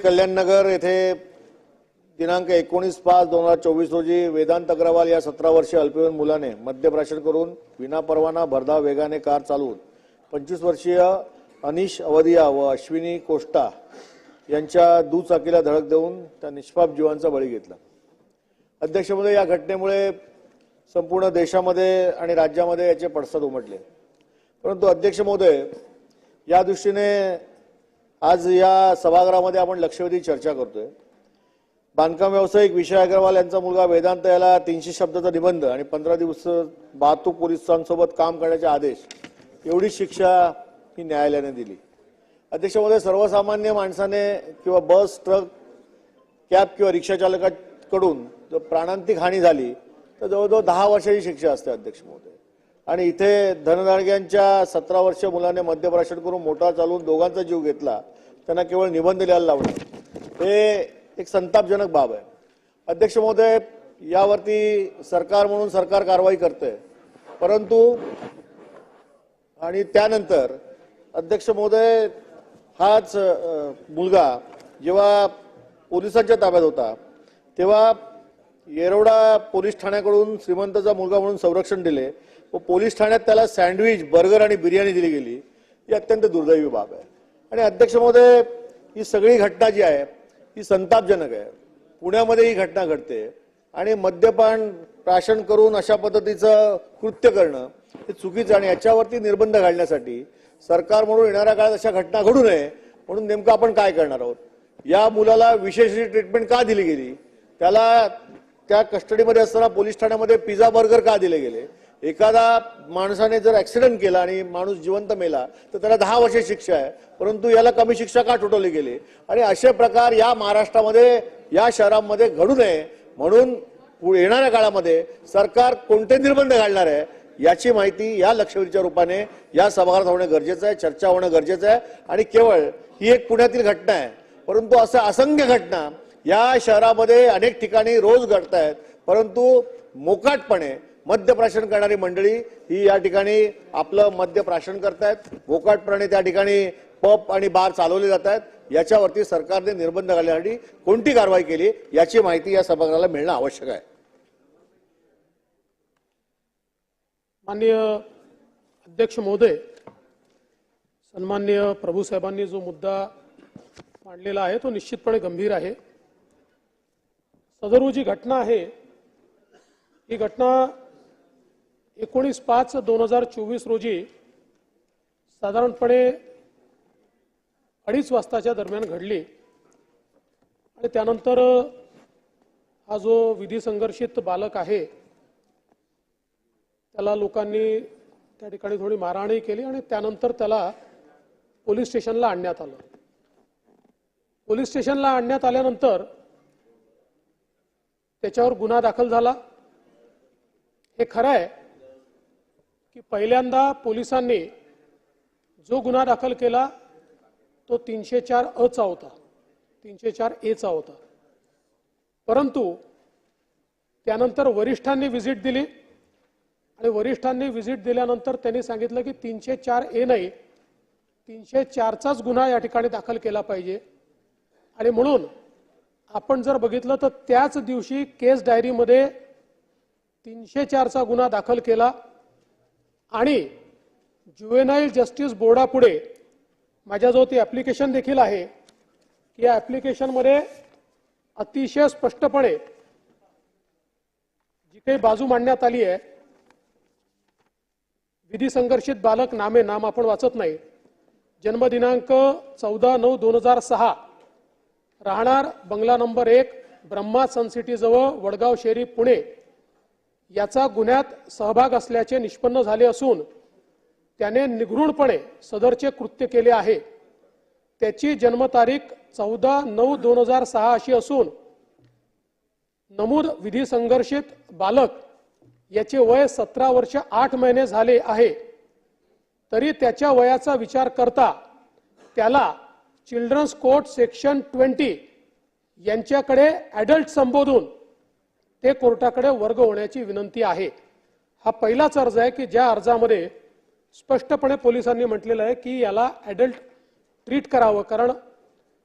कल्याणनगर येथे दिनांक एकोणीस पाच दोन हजार चोवीस रोजी वेदांत अग्रवाल या सतरा वर्षीय अल्पवयीन मुलाने मद्यप्राशन करून विनापरवाना भरधाव वेगाने कार चालवून पंचवीस वर्षीय अनिश अवधिया व अश्विनी कोष्टा यांच्या दुचाकीला धडक देऊन त्या निष्पाप जीवांचा बळी घेतला. अध्यक्षमध्ये या घटनेमुळे संपूर्ण देशामध्ये आणि राज्यामध्ये याचे पडसाद उमटले. परंतु अध्यक्ष महोदय या दृष्टीने आज या सभागृहामध्ये आपण लक्षवेधी चर्चा करतोय. बांधकाम व्यावसायिक विषय अग्रवाल यांचा मुलगा वेदांत याला तीनशे शब्दाचा निबंध आणि पंधरा दिवस वाहतूक पोलिसांसोबत काम करण्याचे आदेश एवढी शिक्षा ही न्यायालयाने दिली. अध्यक्षमध्ये सर्वसामान्य माणसाने किंवा बस ट्रक कॅब किंवा रिक्षा चालकाकडून जर प्राणांतिक हानी झाली तर जवळजवळ दहा वर्षाची शिक्षा असते अध्यक्ष महोदय. आणि इथे धनदाडग्यांच्या सतरा वर्ष मुलाने मद्यप्राशन करून मोटार चालवून दोघांचा जीव घेतला. त्यांना केवळ निबंध लिहायला लावला हे एक संतापजनक बाब आहे. अध्यक्ष महोदय यावरती सरकार म्हणून सरकार कारवाई करते परंतु आणि त्यानंतर अध्यक्ष महोदय हाच मुलगा जेव्हा पोलिसांच्या ताब्यात होता तेव्हा येरवडा पोलीस ठाण्याकडून श्रीमंतचा मुलगा म्हणून संरक्षण दिले. व पोलीस ठाण्यात त्याला सँडविच बर्गर आणि बिर्याणी दिली गेली ही अत्यंत दुर्दैवी बाब आहे. आणि अध्यक्ष महोदय ही सगळी घटना जी आहे ही संतापजनक आहे. पुण्यामध्ये ही घटना घडते आणि मद्यपान प्राशन करून अशा पद्धतीचं कृत्य करणं हे चुकीचं आणि याच्यावरती निर्बंध घालण्यासाठी सरकार म्हणून येणाऱ्या काळात अशा घटना घडू नये म्हणून नेमकं आपण काय करणार आहोत? या मुलाला विशेष ट्रीटमेंट का दिली गेली? त्याला त्या कस्टडीमध्ये असताना पोलीस ठाण्यामध्ये पिझ्झा बर्गर का दिले गेले? एखादा माणसाने जर ऍक्सिडेंट केला आणि माणूस जिवंत मेला तर त्याला दहा वर्ष शिक्षा आहे. परंतु याला कमी शिक्षा का ठोठवली गेली? आणि असे प्रकार या महाराष्ट्रामध्ये या शहरामध्ये घडू नये. म्हणून पु- येणाऱ्या काळामध्ये सरकार कोणते निर्बंध घालणार आहे याची माहिती या लक्षवेधीच्या रूपाने या सभागृहात होणं गरजेचं आहे चर्चा होणं गरजेचं आहे. आणि केवळ ही एक पुण्यातील घटना आहे. परंतु असं असंख्य घटना या शहरामध्ये अनेक ठिकाणी रोज घडत आहेत परंतु मोकाटपणे मद्यप्राशन करणारी मंडळी ही या ठिकाणी आपलं मद्यप्राशन करतायत. मोकाटपणे त्या ठिकाणी पब आणि बार चालवले जात आहेत याच्यावरती सरकारने निर्बंध घालण्यासाठी कोणती कारवाई केली याची माहिती या सभागृहाला मिळणं आवश्यक आहे. माननीय अध्यक्ष महोदय सन्माननीय प्रभूसाहेबांनी जो मुद्दा मांडलेला आहे तो निश्चितपणे गंभीर आहे. सदरू जी घटना आहे ही घटना एकोणीस पाच दोन हजार चोवीस रोजी साधारणपणे अडीच वाजताच्या दरम्यान घडली. आणि त्यानंतर हा जो विधी संघर्षित बालक आहे त्याला लोकांनी त्या ठिकाणी थोडी मारहाणही केली आणि त्यानंतर त्याला पोलीस स्टेशनला आणण्यात आलं. पोलीस स्टेशनला आणण्यात आल्यानंतर त्याच्यावर गुन्हा दाखल झाला. हे खरं आहे की पहिल्यांदा पोलिसांनी जो गुन्हा दाखल केला तो तीनशे चार अचा होता. तीनशे चार एचा होता. परंतु त्यानंतर वरिष्ठांनी व्हिजिट दिली आणि वरिष्ठांनी व्हिजिट दिल्यानंतर त्यांनी सांगितलं की तीनशे चार ए नाही तीनशे चारचाच गुन्हा या ठिकाणी दाखल केला पाहिजे. आणि म्हणून आपण जर बघितलं तर त्याच दिवशी केस डायरीमध्ये तीनशे चारचा गुन्हा दाखल केला. आणि ज्युएनाईल जस्टिस बोर्डापुढे माझ्याजवळ ती ॲप्लिकेशन देखील आहे. की या ॲप्लिकेशनमध्ये अतिशय स्पष्टपणे जी काही बाजू मांडण्यात आली आहे विधी संघर्षित बालक नामे नाम आपण वाचत नाही. जन्मदिनांक चौदा नऊ दोन हजार सहा राहणार बंगला नंबर एक ब्रह्मा सनसिटीजवळ वडगाव शेरी पुणे. याचा गुन्ह्यात सहभाग असल्याचे निष्पन्न झाले असून त्याने निगृढपणे सदरचे कृत्य केले आहे. त्याची जन्मतारीख चौदा नऊ दोन हजार सहा अशी असून नमूद विधी संघर्षित बालक याचे वय सतरा वर्ष आठ महिने झाले आहे. तरी त्याच्या वयाचा विचार करता त्याला चिल्ड्रन्स कोर्ट सेक्शन ट्वेंटी यांच्याकडे ॲडल्ट संबोधून ते कोर्टाकडे वर्ग होण्याची विनंती आहे. हा पहिलाच अर्ज आहे की ज्या अर्जामध्ये स्पष्टपणे पोलिसांनी म्हटलेलं आहे की याला ॲडल्ट ट्रीट करावं. कारण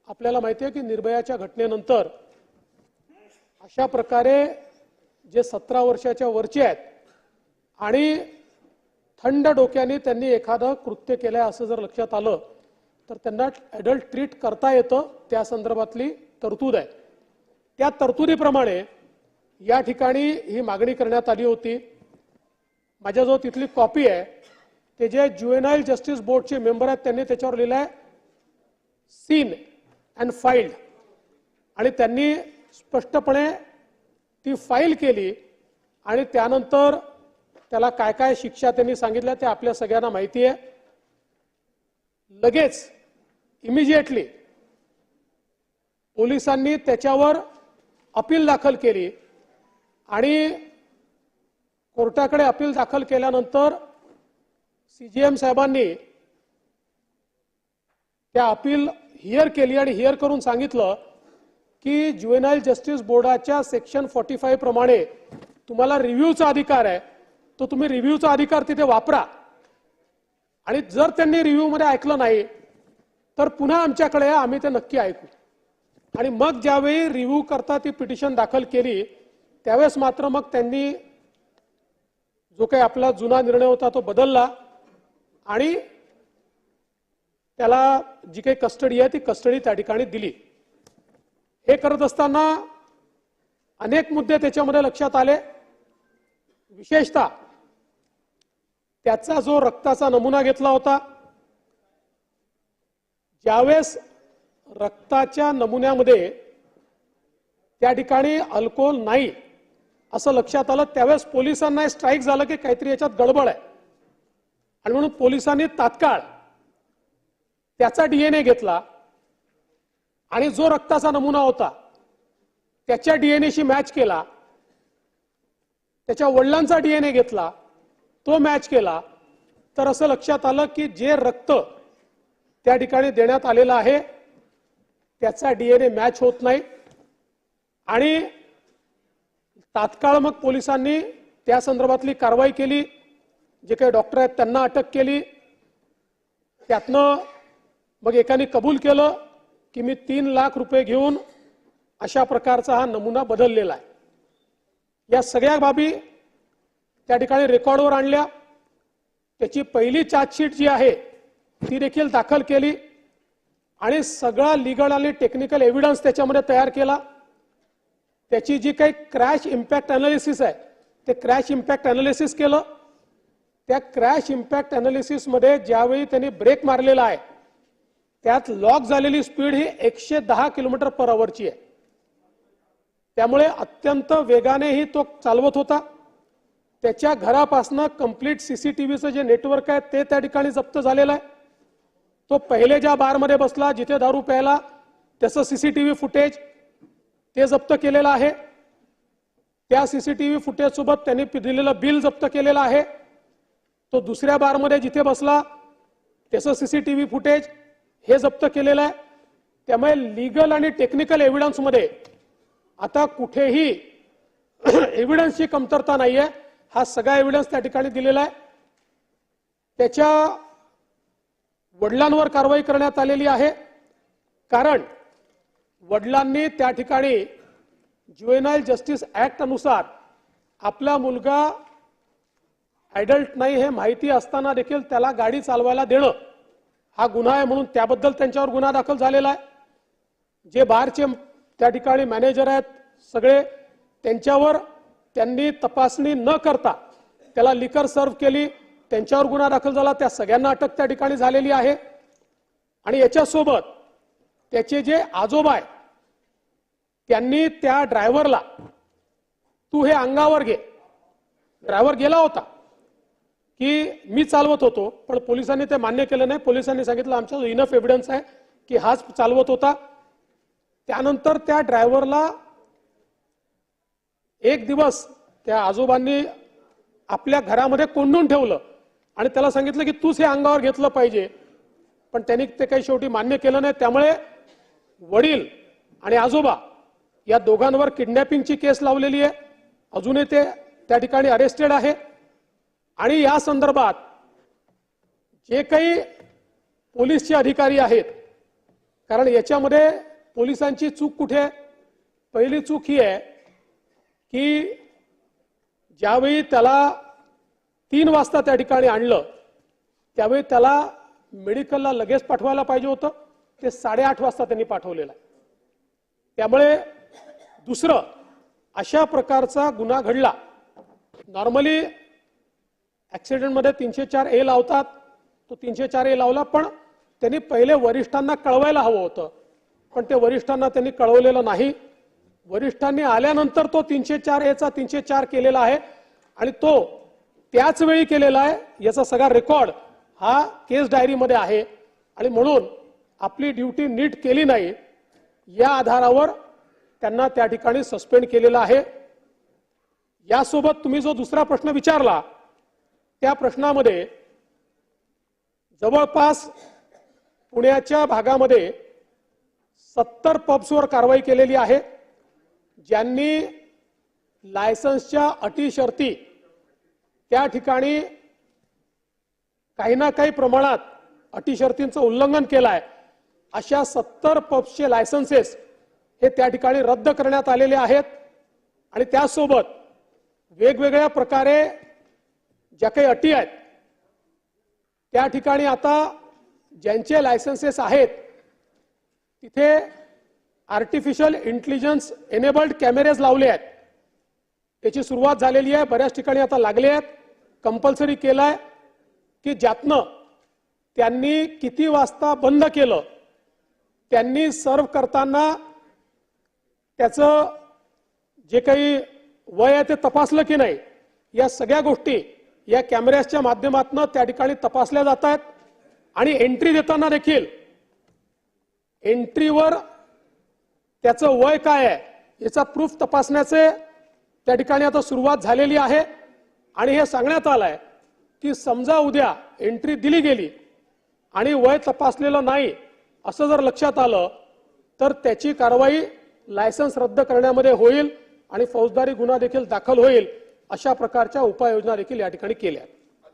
आपल्याला माहिती आहे की निर्भयाच्या घटनेनंतर अशा प्रकारे जे सतरा वर्षाच्या वरचे आहेत आणि थंड डोक्याने त्यांनी एखादं कृत्य केलंय असं जर लक्षात आलं तर त्यांना ॲडल्ट ट्रीट करता येतं. त्या संदर्भातली तरतूद आहे. त्या तरतुदीप्रमाणे या ठिकाणी ही मागणी करण्यात आली होती. माझ्याजवळ तिथली कॉपी आहे. ते जे ज्युएनाईल जस्टिस बोर्डचे मेंबर आहेत त्यांनी त्याच्यावर लिहिलं आहे सीन अँड फाईल्ड. आणि त्यांनी स्पष्टपणे ती फाईल केली आणि त्यानंतर त्याला काय काय शिक्षा त्यांनी सांगितल्या ते आपल्या सगळ्यांना माहिती आहे. लगेच इमिजिएटली पोलिसांनी त्याच्यावर अपील दाखल केली. आणि कोर्टाकडे अपील दाखल केल्यानंतर सी जी एम साहेबांनी त्या अपील हिअर केली आणि हिअर करून सांगितलं की ज्युएनाईल जस्टिस बोर्डाच्या सेक्शन फॉर्टी फाईव्ह प्रमाणे तुम्हाला रिव्ह्यूचा अधिकार आहे तो तुम्ही रिव्ह्यूचा अधिकार तिथे वापरा. आणि जर त्यांनी रिव्ह्यूमध्ये ऐकलं नाही तर पुन्हा आमच्याकडे आम्ही ते नक्की ऐकू. आणि मग ज्यावेळी रिव्ह्यू करता ती पिटिशन दाखल केली त्यावेळेस मात्र मग त्यांनी जो काही आपला जुना निर्णय होता तो बदलला आणि त्याला जी काही कस्टडी आहे ती कस्टडी त्या ठिकाणी दिली. हे करत असताना अनेक मुद्दे त्याच्यामध्ये लक्षात आले. विशेषतः त्याचा जो रक्ताचा नमुना घेतला होता ज्यावेळेस रक्ताच्या नमुन्यामध्ये त्या ठिकाणी अल्कोहोल नाही असं लक्षात आलं त्यावेळेस पोलिसांना स्ट्राईक झालं की काहीतरी याच्यात गडबड आहे. आणि म्हणून पोलिसांनी तात्काळ त्याचा डीएनए घेतला आणि जो रक्ताचा नमुना होता त्याच्या डीएनएशी मॅच केला त्याच्या वडिलांचा डीएनए घेतला तो मॅच केला. तर असं लक्षात आलं की जे रक्त त्या ठिकाणी देण्यात आलेलं आहे त्याचा डीएनए मॅच होत नाही. आणि तात्काळ मग पोलिसांनी त्या संदर्भातली कारवाई केली. जे काही डॉक्टर आहेत त्यांना अटक केली. त्यातनं मग एकाने कबूल केलं की मी तीन लाख रुपये घेऊन अशा प्रकारचा हा नमुना बदललेला आहे. या सगळ्या बाबी त्या ठिकाणी रेकॉर्डवर आणल्या. त्याची पहिली चार्जशीट जी आहे ती देखील दाखल केली. आणि सगळा लिगल आणि टेक्निकल एव्हिडन्स त्याच्यामध्ये तयार केला. त्याची जी काही क्रॅश इम्पॅक्ट अनालिसिस आहे ते क्रॅश इम्पॅक्ट अनालिसिस केलं. त्या क्रॅश इम्पॅक्ट अनालिसिसमध्ये ज्यावेळी त्यांनी ब्रेक मारलेला आहे त्यात लॉक झालेली स्पीड ही एकशे दहा किलोमीटर पर आवरची आहे. त्यामुळे अत्यंत वेगानेही तो चालवत होता. त्याच्या घरापासनं कंप्लीट सीसीटीव्हीचं जे नेटवर्क आहे ते त्या ठिकाणी जप्त झालेलं आहे. तो पहिले ज्या बारमध्ये बसला जिथे दारू प्यायला त्याचं सीसीटीव्ही फुटेज ते जप्त केलेलं आहे. त्या सीसीटीव्ही फुटेज सोबत त्यांनी दिलेलं बिल जप्त केलेलं आहे. तो दुसऱ्या बारमध्ये जिथे बसला त्याचं सीसीटीव्ही फुटेज हे जप्त केलेलं आहे. त्यामुळे लिगल आणि टेक्निकल एव्हिडन्समध्ये आता कुठेही एव्हिडन्सची कमतरता नाहीये. हा सगळा एव्हिडन्स त्या ठिकाणी दिलेला आहे. त्याच्या वडिलांवर कारवाई करण्यात आलेली आहे. कारण वडिलांनी त्या ठिकाणी ज्युएनाईल जस्टिस ऍक्ट अनुसार आपला मुलगा ऍडल्ट नाही हे माहिती असताना देखील त्याला गाडी चालवायला देणं हा गुन्हा आहे म्हणून त्याबद्दल त्यांच्यावर गुन्हा दाखल झालेला आहे. जे बाहेरचे त्या ठिकाणी मॅनेजर आहेत सगळे त्यांच्यावर त्यांनी तपासणी न करता त्याला लिकर सर्व केली त्यांच्यावर गुन्हा दाखल झाला त्या सगळ्यांना अटक त्या ठिकाणी झालेली आहे. आणि याच्यासोबत त्याचे जे आजोबा आहे त्यांनी त्या ड्रायव्हरला तू हे अंगावर घे. ड्रायव्हर गेला होता की मी चालवत होतो पण पोलिसांनी ते मान्य केलं नाही. पोलिसांनी सांगितलं आमचा इनफ एव्हिडन्स आहे की हाच चालवत होता. त्यानंतर त्या ड्रायव्हरला एक दिवस त्या आजोबांनी आपल्या घरामध्ये कोंडून ठेवलं आणि त्याला सांगितलं की तूच हे अंगावर घेतलं पाहिजे. पण त्यांनी ते काही शेवटी मान्य केलं नाही. त्यामुळे वडील आणि आजोबा या दोघांवर किडनॅपिंगची केस लावलेली आहे. अजूनही ते त्या ठिकाणी अरेस्टेड आहे. आणि या संदर्भात जे काही पोलीसचे अधिकारी आहेत कारण याच्यामध्ये पोलिसांची चूक कुठे आहे? पहिली चूक ही आहे की ज्यावेळी त्याला तीन वाजता त्या ठिकाणी आणलं त्यावेळी त्याला मेडिकलला लगेच पाठवायला पाहिजे होतं. ते साडेआठ वाजता त्यांनी पाठवलेलं आहे. त्यामुळे दुसरं अशा प्रकारचा गुन्हा घडला. नॉर्मली ॲक्सिडेंटमध्ये तीनशे चार ए लावतात. तो तीनशे चार ए लावला पण त्यांनी पहिले वरिष्ठांना कळवायला हवं होतं. पण ते वरिष्ठांना त्यांनी कळवलेलं नाही. वरिष्ठांनी आल्यानंतर तो तीनशे चार एचा तीनशे चार केलेला आहे आणि तो त्याच वेळी केलेला आहे याचा सगळा रेकॉर्ड हा केस डायरीमध्ये आहे. आणि म्हणून आपली ड्युटी नीट केली नाही. या आधारावर त्यांना त्या ठिकाणी सस्पेंड केलेलं आहे. यासोबत तुम्ही जो दुसरा प्रश्न विचारला त्या प्रश्नामध्ये जवळपास पुण्याच्या भागामध्ये सत्तर पब्सवर कारवाई केलेली आहे. ज्यांनी लायसन्सच्या अटी शर्ती त्या ठिकाणी काही ना काही प्रमाणात अटी शर्तींचं उल्लंघन केलं आहे अशा सत्तर पब्सचे लायसन्सेस हे त्या ठिकाणी रद्द करण्यात आलेले आहेत. आणि त्यासोबत वेगवेगळ्या प्रकारे ज्या काही अटी आहेत त्या ठिकाणी आता ज्यांचे लायसन्सेस आहेत तिथे आर्टिफिशियल इंटेलिजन्स एनेबल्ड कॅमेरेज लावले आहेत. त्याची सुरुवात झालेली आहे बऱ्याच ठिकाणी आता लागले आहेत. कंपल्सरी केलं आहे की ज्यातनं त्यांनी किती वाजता बंद केलं त्यांनी सर्व करताना त्याचं जे काही वय आहे ते तपासलं की नाही या सगळ्या गोष्टी या कॅमेऱ्याच्या माध्यमातून त्या ठिकाणी तपासल्या जात आहेत आणि एंट्री देताना देखील. एंट्रीवर त्याचं वय काय आहे याचा प्रूफ तपासण्याचे त्या ठिकाणी आता सुरुवात झालेली आहे. आणि हे सांगण्यात आलं आहे की समजा उद्या एंट्री दिली गेली आणि वय तपासलेलं नाही असं जर लक्षात आलं तर त्याची कारवाई लायसन्स रद्द करण्यामध्ये होईल आणि फौजदारी गुन्हा देखील दाखल होईल अशा प्रकारच्या उपाययोजना देखील या ठिकाणी केल्या आहेत.